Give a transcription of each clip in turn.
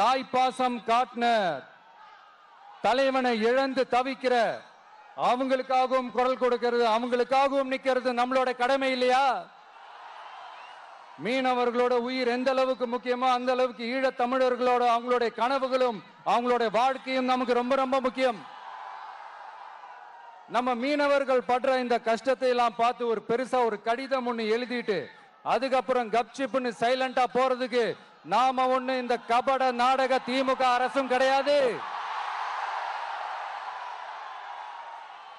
தாய்ப்பாசம் காட்டின தலைவனை இழந்து தவிக்கிற அவங்களுக்காகவும் குரல் கொடுக்கிறது அவங்களுக்காகவும் நிக்கிறது நம்மளோட கடமை இல்லையா? மீனவர்களோட உயிர் எந்த அளவுக்கு முக்கியமோ அந்த அளவுக்கு ஈழ தமிழர்களோட அவங்களுடைய கனவுகளும் அவங்களுடைய வாழ்க்கையும் நமக்கு ரொம்ப ரொம்ப முக்கியம். நம்ம மீனவர்கள் படுற இந்த கஷ்டத்தை எல்லாம் பார்த்து ஒரு பெருசா ஒரு கடிதம் ஒண்ணு எழுதிட்டு அதுக்கப்புறம் கப்சிப்புன்னு சைலண்டா போறதுக்கு நாம ஒண்ணு இந்த கபட நாடக திமுக அரசும் கிடையாது.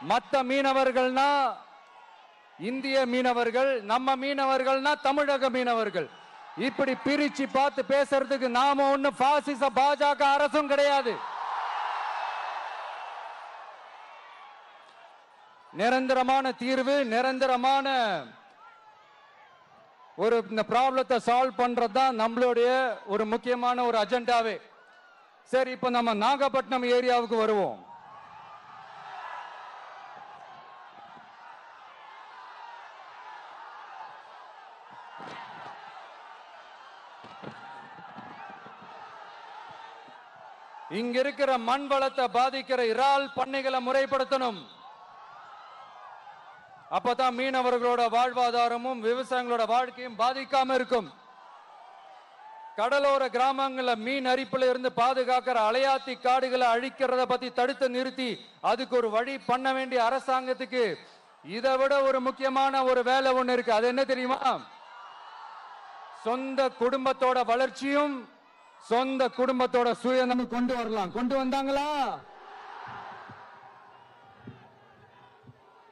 மத்த மீனவர்கள்னா இந்திய மீனவர்கள் நம்ம மீனவர்கள்னா தமிழக மீனவர்கள். இப்படி பிரிச்சு பார்த்து பேசுறதுக்கு நாம ஒண்ணு பாசிச பாஜக அரசும் கிடையாது. நிரந்தரமான தீர்வு நிரந்தரமான ஒரு இந்த ப்ராப்ளத்தை சால்வ் பண்றது தான் நம்மளுடைய ஒரு முக்கியமான ஒரு அஜெண்டாவே சரி இப்போ நம்ம நாகப்பட்டினம் ஏரியாவுக்கு வருவோம். இங்க இருக்கிற மண் வளத்தை பாதிக்கிற இறால் பண்ணைகளை முறைப்படுத்தணும். அப்பதான் மீனவர்களோட வாழ்வாதாரமும் விவசாயிகளோட வாழ்க்கையும் பாதிக்காம இருக்கும். கடலோர கிராமங்கள்ல மீன் அரிப்புல இருந்து பாதுகாக்கிற அலையாத்தி காடுகளை அழிக்கிறத பத்தி தடுத்து நிறுத்தி அதுக்கு ஒரு வழி பண்ண வேண்டிய அரசாங்கத்துக்கு இதை விட ஒரு முக்கியமான ஒரு வேலை ஒண்ணு இருக்கு. அது என்ன தெரியுமா? சொந்த குடும்பத்தோட வளர்ச்சியும் சொந்த குடும்பத்தோட சுயநலம் கொண்டு வரலாம். கொண்டு வந்தாங்களா?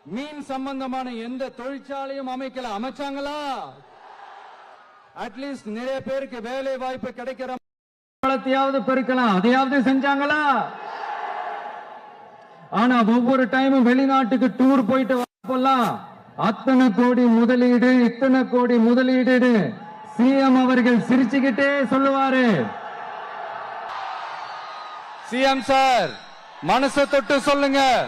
மீன் சம்பந்தமான எந்த தொழிற்சாலையும் அமைக்கல. அமைச்சாங்களா? அட்லீஸ்ட் நிறைய பேருக்கு வேலை வாய்ப்பு கிடைக்கிற வளத்தையாவது பெருக்கலாம். அதையாவது செஞ்சாங்களா? ஆனா ஒவ்வொரு டைமும் வெளிநாட்டுக்கு டூர் போயிட்டு வரப்போல்லாம் அத்தனை கோடி முதலீடு இத்தனை கோடி முதலீடு சிஎம் அவர்கள் சிரிச்சுக்கிட்டே சொல்லுவாரு. சிஎம் சார் மனசை தொட்டு சொல்லுங்க.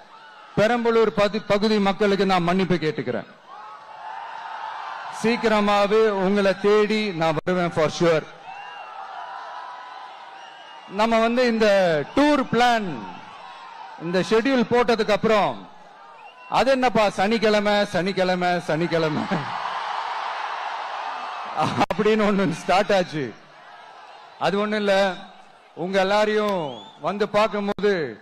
பெரம்பலூர் பகுதி மக்களுக்கு நான் மன்னிப்பு கேட்டுக்கிறேன். சீக்கிரமாவே உங்களை தேடி நான் வருவேன் ஃபார் ஷுவர் நம்ம வந்து இந்த டூர் பிளான் இந்த ஷெட்யூல் போட்டதுக்கு அப்புறம் அது என்னப்பா? சனிக்கிழமை சனிக்கிழமை சனிக்கிழமை. அப்படின்னு ஒண்ணு ஸ்டார்ட் ஆச்சு. அது ஒண்ணு இல்ல. உங்க எல்லாரையும் வந்து பார்க்கும்போது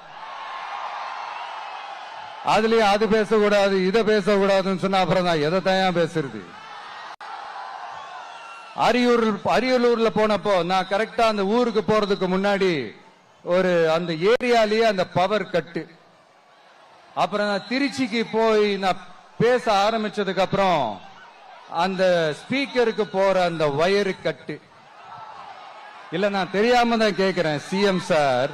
அதுலயும் அது பேசக்கூடாது இதை பேசக்கூடாதுன்னு சொன்னா அப்புறம் நான் எதை தான் பேசுறது? அரியூர் அரியலூர்ல போனப்போ நான் கரெக்டா அந்த ஊருக்கு போறதுக்கு முன்னாடி ஒரு அந்த ஏரியாலேயே அந்த பவர் கட்டு அப்புறம் நான் திருச்சிக்கு போய் நான் பேச ஆரம்பிச்சதுக்கு அப்புறம் அந்த ஸ்பீக்கருக்கு போற அந்த வயரு கட்டு இல்ல நான் தெரியாம தான் கேட்கிறேன் சிஎம் சார்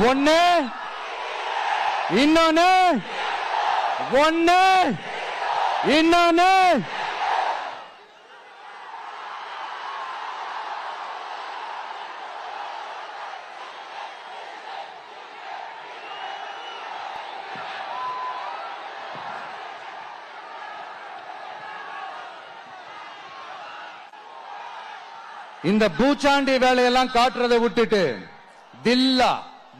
ஒன்னு இன்னொன்னு. ஒன்னு இன்னொன்னு. இந்த பூச்சாண்டி வேலையெல்லாம் காட்டுறதை விட்டுட்டு தில்லா.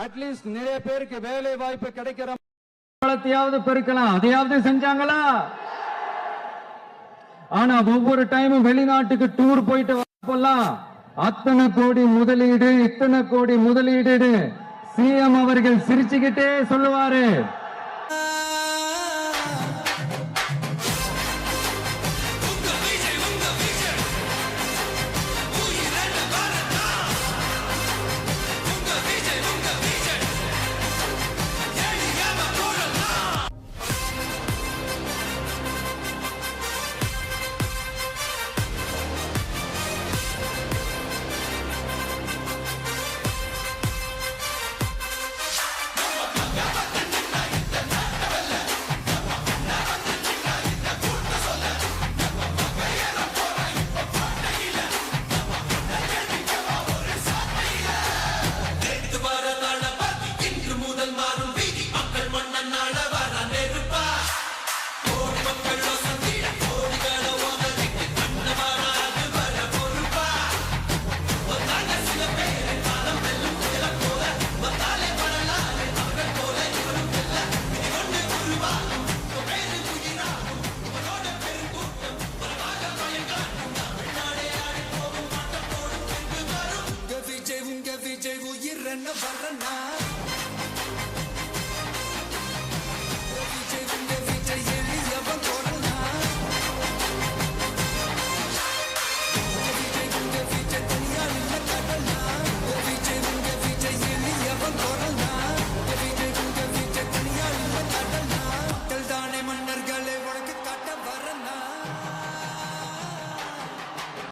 அட்லீஸ்ட் நிறைய பேருக்கு வேலை வாய்ப்பு கிடைக்கிற பெருக்கலாம். அதையாவது செஞ்சாங்களா? ஆனா ஒவ்வொரு டைமும் வெளிநாட்டுக்கு டூர் போயிட்டு வரப்போல்லாம் அத்தனை கோடி முதலீடு இத்தனை கோடி முதலீடு. சிஎம் அவர்கள் சிரிச்சுக்கிட்டே சொல்லுவாரு. போகும் ஆட்டம்